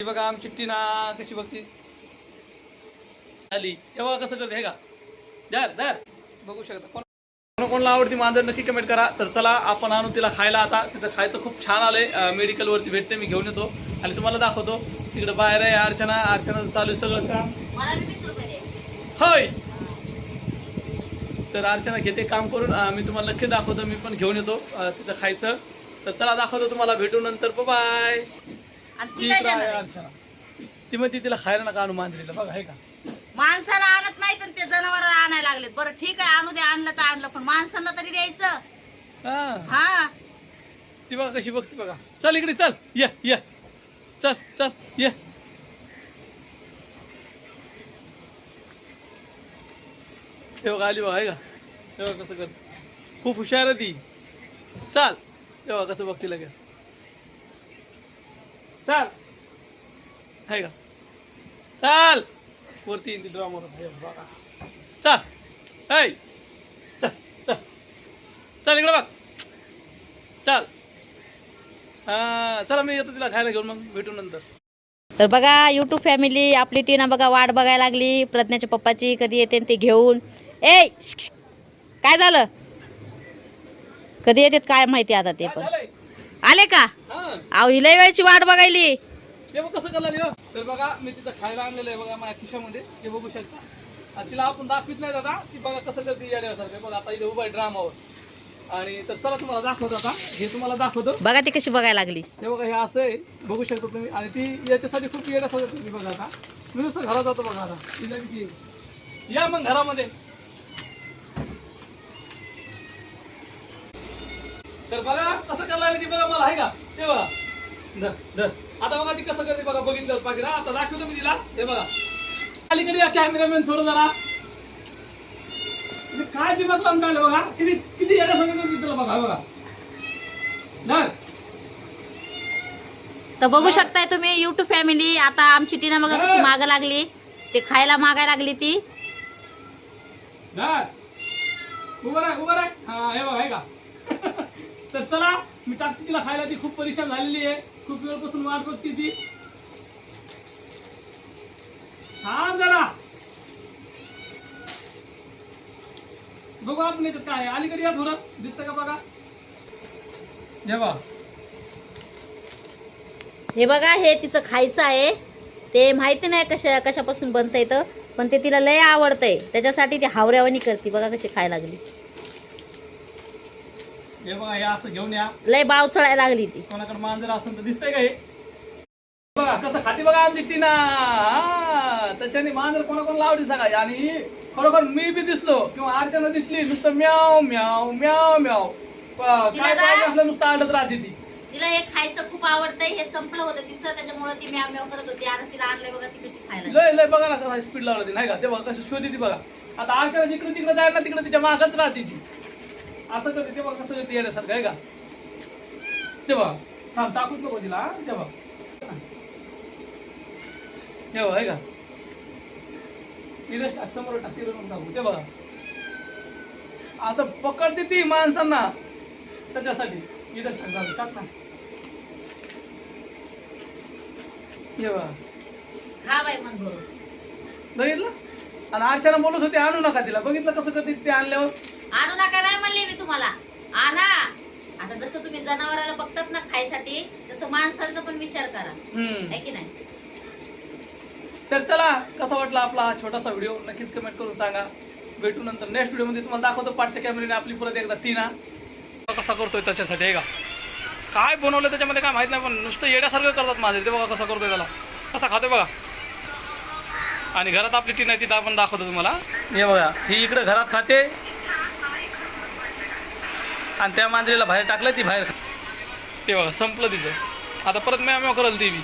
बघा. आमची टीना कशी बघती? आली हे बघा कसं करते हे का? धर धर. बघू शकता. कोण कोण कोणाला आवडती मांजर नक्की कमेंट करा. तर चला आपण आणू तिला खायला आता. तिथं खायचं खूप छान आलंय. मेडिकलवरती भेटते मी घेऊन येतो. आणि तुम्हाला दाखवतो. तिकडे बाहेर आहे अर्चना. अर्चना चालू आहे सगळं काम. होय! तर अर्चना घेते काम करून. मी तुम्हाला नक्की दाखवतो. मी पण घेऊन येतो. तिचं खायचं. तर चला दाखवतो तुम्हाला भेटू नंतर. बाय आणि ती आहे आहे? अर्चना ती म्हणते तिला खायला नका आणू मांजरीला बघा हे का? माणसाला आणत नाही तर ते जनावर आणायला लागलेत. बरं ठीक आहे आणू दे आणलं तर आणलं पण माणसाला तरी द्यायचं. हा. हा. ती बघा कशी बघते बघा. चल इकडे चल. ये ये. चल चल ये. हे बघा आली बघा आहे का? हे बघा कसं कर खूप हुशार आहे ती. चाल. तेव्हा कसं बघते लगेच. चाल. आहे का? चाल. वरती येईल ती बघा. चाल. चल. चल. चल इकडे बघ. चल. चला मी येतो तिला खायला घेऊन मग भेटू नंतर. तर बघा युट्यूब फॅमिली आपली टीना बघा वाट बघायला लागली. प्रज्ञाच्या पप्पाची कधी येते ते घेऊन. ए काय झालं? कधी येतात काय माहिती आता ते पण? आले का? अहो ही लय वेळची वाट बघायली. ते बघ कसं करणार हो तर बघा मी तिथं खायला आणलेलं आहे बघा माझ्या खिशामध्ये. हे बघू शकता. आणि तिला आपण दाखवित नाही दादा ती बघा कसं येण्यासारखं बघा आता इथे उभा आहे ड्रामावर. आणि तर चला तुम्हाला दाखवतो आता. हे तुम्हाला दाखवतो. बघा ती कशी बघायला लागली. हे बघा हे असं आहे. बघू शकता तुम्ही. आणि ती याच्यासाठी खूप येण्यासारखं तुम्ही बघा आता. मी नुसतं घरात जातो बघा आता. तिला किती या मग घरामध्ये. तर बघा कसं करायला ती बघा मला आहे का? ते बघा. धर धर. आता बघा ती कसं करते बघा बघितलं पाकिट हा, आता दाखवतो मी तिला. हे बघा. अलीकडे या कॅमेरामॅन थोडं जरा. काय दिमाग लावून काढलं बघा. किती किती येण्यासारखं करते तिला बघा बघा. धर. तर बघू शकताय तुम्ही युट्यूब फॅमिली आता आमची टीना बघा कशी माग लागली. ते खायला मागायला लागली ती. उभं राह उभं राह. हा हे बघा हे का तर चला मी टाकते तिला खायला ती खूप परेशान झालेली आहे. खूप वेळपासून वाट बघते ती. हा जरा. बघू आपण येतात काय अलीकडे या थोडं. दिसतं का बघा? हे हे बघा हे तिचं खायचं आहे. ते माहिती नाही कशा कशापासून बनतं येतं पण ते तिला लय आवडतंय. त्याच्यासाठी ती हावऱ्यावानी करते. बघा कशी खायला लागली. हे बघा हे असं घेऊन या. लय बाव चढायला लागली ती. कोणाकडे मांजर असेल तर दिसतंय का हे? बघा कसं खाते बघा आमची टीना. हा, त्याच्याने मांजर कोणाकोणाला आवडी सांगा आणि खरोखर मी बी दिसलो किंवा अर्चना दिसली नुसतं म्याव म्याव म्याव म्याव. प- काय ना- पाहिजे असलं नुसतं आडत राहते ती. तिला हे खायचं खूप आवडतंय हे संपलं होतं तिचं त्याच्यामुळे ती म्याव म्याव करत होती. आता तिला आणलंय बघा ती कशी खायला. लय लय बघा ना कसं स्पीड लावलं ती नाही का? ते बघा कसं शोधी ती बघा. आता अर्चना जिकडे तिकडे जायला ना तिकडे तिच्या मागच राहते ती. असं करते ते बघा कसं करते येण्यासारखं आहे का? ते बघा. थांब टाकूच नको तिला हा? ते बघा. ते बघा आहे का? इथं टाक समोर टाक तिथं टाकू. ते बघा. असं पकडते ती माणसांना. त्याच्यासाठी. इथं टाक जाऊ टाक ना. हे बघा. खा बाई मन भरून. बघितलं? आणि अर्चना बोलत होती आणू नका तिला. बघितलं कसं करते ते आणल्यावर? आणू नका नाही म्हणले मी तुम्हाला. आणा. आता जसं तुम्ही जनावराला बघतात ना खायसाठी तसं माणसांचा पण विचार करा. हम्म. की नाही? तर चला कसा वाटला आपला छोटासा व्हिडिओ? नक्कीच कमेंट करून सांगा. भेटू नंतर नेक्स्ट व्हिडिओमध्ये तुम्हाला दाखवतो पाठच्या कॅमेऱ्याने आपली परत एकदा टीना. कसा करतोय त्याच्यासाठी आहे का? काय बनवलं त्याच्यामध्ये काय माहीत नाही पण नुसतं येण्यासारखं करतात माझे. ते बघा कसा करतोय त्याला. कसा खातोय बघा. आणि घरात आपली टीना आहे तिथं आपण दाखवतो तुम्हाला. हे बघा ही इकडं घरात खाते. आणि त्या मांजरीला बाहेर टाकलं ती बाहेर ते बघा संपलं तिचं. आता परत मॅ मॅ करल ती बी.